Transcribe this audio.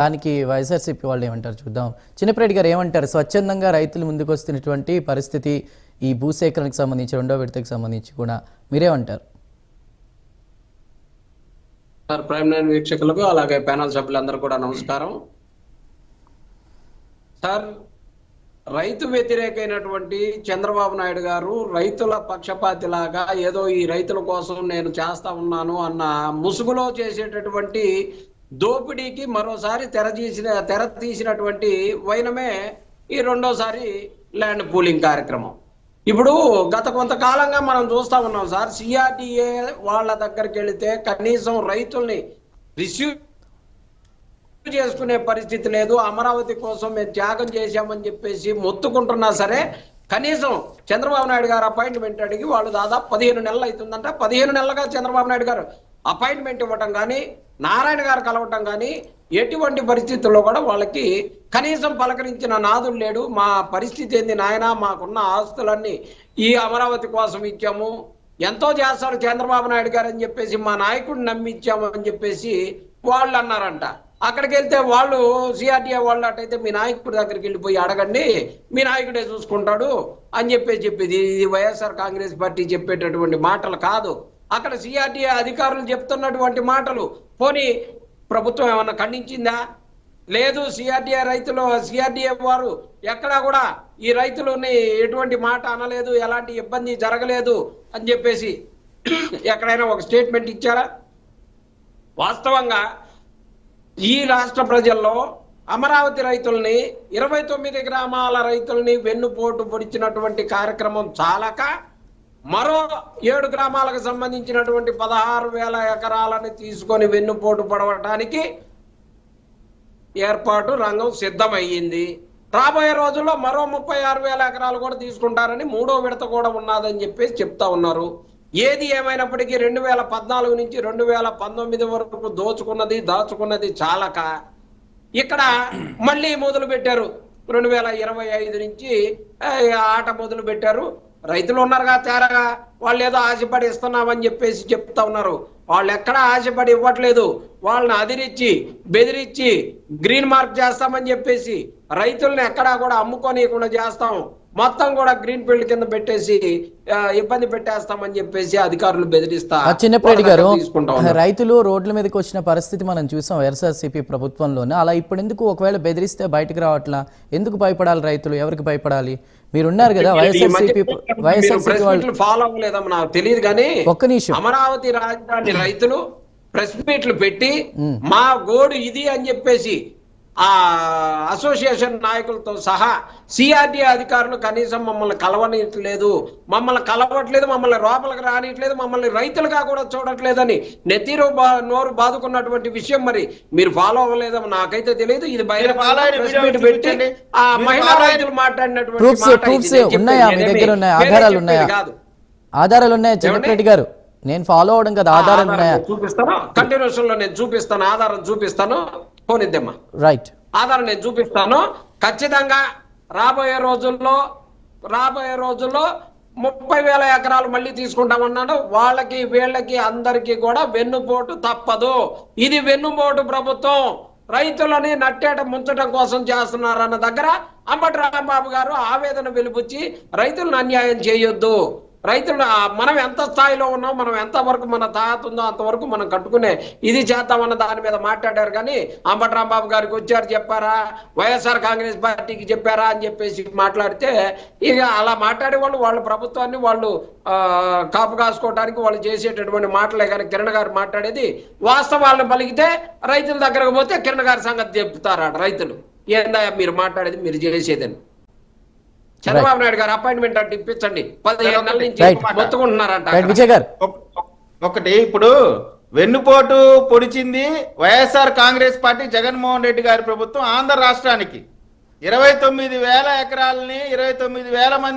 దానికి వైఎస్ఆర్సీపీ వాళ్ళు ఏమంటారు చూద్దాం. చిన్నప్పరెడ్డి గారు ఏమంటారు? స్వచ్ఛందంగా రైతులు ముందుకు వస్తున్నటువంటి పరిస్థితి ఈ భూసేకరణకు సంబంధించి రెండో విడతకు సంబంధించి కూడా మీరేమంటారు? సార్ ప్రైమ్ నైన్ వీక్షకులకు అలాగే ప్యానల్ సభ్యులందరూ కూడా నమస్కారం. సార్ రైతు వ్యతిరేకమైనటువంటి చంద్రబాబు నాయుడు గారు రైతుల పక్షపాతిలాగా ఏదో ఈ రైతుల కోసం నేను చేస్తా ఉన్నాను అన్న ముసుగులో చేసేటటువంటి దోపిడీకి మరోసారి తెర తీసిన తెర తీసినటువంటి వైనమే ఈ రెండోసారి ల్యాండ్ పూలింగ్ కార్యక్రమం. ఇప్పుడు గత కొంతకాలంగా మనం చూస్తా ఉన్నాం సార్ సిఆర్డిఏ వాళ్ళ దగ్గరికి వెళితే కనీసం రైతుల్ని రిసీవ్ చేసుకునే పరిస్థితి లేదు అమరావతి కోసం మేము త్యాగం చేశామని చెప్పేసి మొత్తుకుంటున్నా సరే కనీసం చంద్రబాబు నాయుడు గారు అపాయింట్మెంట్ అడిగి వాళ్ళు దాదాపు పదిహేను నెలలు అవుతుందంట. పదిహేను నెలలుగా చంద్రబాబు నాయుడు గారు అపాయింట్మెంట్ ఇవ్వటం కానీ నారాయణ గారు కలవటం కానీ ఎటువంటి పరిస్థితుల్లో కూడా వాళ్ళకి కనీసం పలకరించిన నాదులు లేడు. మా పరిస్థితి ఏంది నాయన? మాకున్న ఆస్తులన్నీ ఈ అమరావతి కోసం ఇచ్చాము. ఎంతో చేస్తారు చంద్రబాబు నాయుడు గారు అని చెప్పేసి మా నాయకుడిని నమ్మిచ్చాము అని చెప్పేసి వాళ్ళు అన్నారంట. అక్కడికి వెళ్తే వాళ్ళు సిఆర్టీఏ వాళ్ళు అటైతే మీ నాయకుడి దగ్గరికి వెళ్ళిపోయి అడగండి మీ నాయకుడే చూసుకుంటాడు అని చెప్పేసి చెప్పేది. ఇది వైఎస్ఆర్ కాంగ్రెస్ పార్టీ చెప్పేటటువంటి మాటలు కాదు. అక్కడ సిఆర్డీఏ అధికారులు చెప్తున్నటువంటి మాటలు. పోనీ ప్రభుత్వం ఏమన్నా ఖండించిందా? లేదు సిఆర్డీఏ రైతులు సిఆర్డీఏ వారు ఎక్కడా కూడా ఈ రైతులని ఎటువంటి మాట అనలేదు ఎలాంటి ఇబ్బంది జరగలేదు అని చెప్పేసి ఎక్కడైనా ఒక స్టేట్మెంట్ ఇచ్చారా? వాస్తవంగా ఈ రాష్ట్ర ప్రజల్లో అమరావతి రైతుల్ని ఇరవై తొమ్మిది గ్రామాల రైతుల్ని వెన్నుపోటు పొడిచినటువంటి కార్యక్రమం చాలక మరో ఏడు గ్రామాలకు సంబంధించినటువంటి పదహారు వేల ఎకరాలని తీసుకొని వెన్నుపోటు పడవటానికి ఏర్పాటు రంగం సిద్ధమయ్యింది. రాబోయే రోజుల్లో మరో ముప్పై ఆరు వేల ఎకరాలు కూడా తీసుకుంటారని మూడో విడత కూడా ఉన్నదని చెప్పేసి చెప్తా ఉన్నారు. ఏది ఏమైనప్పటికీ రెండు వేల పద్నాలుగు నుంచి రెండు వేల పంతొమ్మిది వరకు దోచుకున్నది దాచుకున్నది చాలక. ఇక్కడ మళ్ళీ మొదలు పెట్టారు రెండు వేల ఇరవై ఐదు నుంచి ఆట మొదలు పెట్టారు రైతులు ఉన్నారుగా తేరగా వాళ్ళు ఏదో ఆశపడి ఇస్తున్నామని చెప్పేసి చెప్తా ఉన్నారు. వాళ్ళు ఎక్కడా ఆశపడి ఇవ్వట్లేదు. వాళ్ళని అదిరించి బెదిరించి గ్రీన్ మార్క్ చేస్తామని చెప్పేసి రైతుల్ని ఎక్కడా కూడా అమ్ముకోనియకుండా చేస్తాం. మొత్తం కూడా గ్రీన్ ఫీల్డ్ కింద పెట్టేసి ఇబ్బంది పెట్టేస్తామని చెప్పేసి అధికారులు బెదిరిస్తా వాళ్ళ గారు. రైతులు రోడ్ల మీదకి వచ్చిన పరిస్థితి మనం చూసాం వైఎస్ఆర్సీపీ ప్రభుత్వంలోనే. అలా ఇప్పుడు ఎందుకు ఒకవేళ బెదిరిస్తే బయటకు రావట్లా? ఎందుకు భయపడాలి రైతులు? ఎవరికి భయపడాలి? మీరు ఉన్నారు కదా వైఎస్ఆర్సీపీ వైఎస్ఆర్సీపీ వాళ్ళు ఫాలో అవ్వలేదమ్మా నాకు తెలియదు కానీ ఒక్క నిమిషం. అమరావతి రాజధాని రైతులు ప్రెస్ మీట్లు పెట్టి మా గోడు ఇది అని చెప్పేసి ఆ అసోసియేషన్ నాయకులతో సహా సిఆర్డీ అధికారులు కనీసం మమ్మల్ని కలవనట్లేదు మమ్మల్ని కలవట్లేదు మమ్మల్ని లోపలికి రానిట్లేదు మమ్మల్ని రైతులుగా కూడా చూడట్లేదని నెత్తిరు బా- నోరు బాదుకున్నటువంటి విషయం మరి మీరు ఫాలో అవ్వలేదని నాకైతే తెలియదు ఇది బయట పెట్టి. ఆ మహిళా రైతులు మాట్లాడినటువంటి? కాదు. ఆధారాలు ఉన్నాయా? చిన్నప్పరెడ్డి గారు నేను ఫాలో అవడం కదా ఆధారాలు ఉన్నాయా? ఆధారం చూపిస్తాను? కంటిన్యూషన్లో నేను చూపిస్తాను ఆధారం చూపిస్తాను. పోనిద్దమ్మా. రైట్ ఆధారం నేను చూపిస్తాను. ఖచ్చితంగా రాబోయే రోజుల్లో రాబోయే రోజుల్లో ముప్పై వేల ఎకరాలు మళ్ళీ తీసుకుంటామన్నాడు. వాళ్ళకి వీళ్ళకి అందరికీ కూడా వెన్నుపోటు తప్పదు. ఇది వెన్నుపోటు ప్రభుత్వం. రైతులని నట్టేట ముంచడం కోసం చేస్తున్నారన్న దగ్గర అంబటి రాంబాబు గారు ఆవేదన వెలుపుచ్చి రైతులను అన్యాయం చేయొద్దు. రైతులు మనం ఎంత స్థాయిలో ఉన్నాం మనం ఎంత వరకు మన తాత ఉందో అంతవరకు మనం కట్టుకునే ఇది చేద్దామన్న దాని మీద మాట్లాడారు. కానీ అంబట్రాంబాబు గారికి వచ్చారు చెప్పారా? వైఎస్ఆర్ కాంగ్రెస్ పార్టీకి చెప్పారా అని చెప్పేసి మాట్లాడితే ఇక అలా మాట్లాడే వాళ్ళు వాళ్ళ ప్రభుత్వాన్ని వాళ్ళు కాపు కాసుకోవడానికి వాళ్ళు చేసేటటువంటి మాటలే. కానీ కిరణ్ గారు మాట్లాడేది వాస్తవాలను పలికితే రైతుల దగ్గరకు పోతే కిరణ్ గారి సంగతి చెప్తారట రైతులు. ఏందా మీరు మాట్లాడేది మీరు చేసేదని? చంద్రబాబు నాయుడు గారు అపాయింట్మెంట్ అంటే ఇప్పించండి. పదిహేను నెలల నుంచి. మొత్తుకుంటున్నారంట. విజయ్ గారు. ఒక- ఒకటి ఇప్పుడు వెన్నుపోటు పొడిచింది వైఎస్ఆర్ కాంగ్రెస్ పార్టీ జగన్మోహన్ రెడ్డి గారి ప్రభుత్వం ఆంధ్ర రాష్ట్రానికి. ఇరవై తొమ్మిది వేల ఎకరాలని ఇరవై తొమ్మిది వేల మంది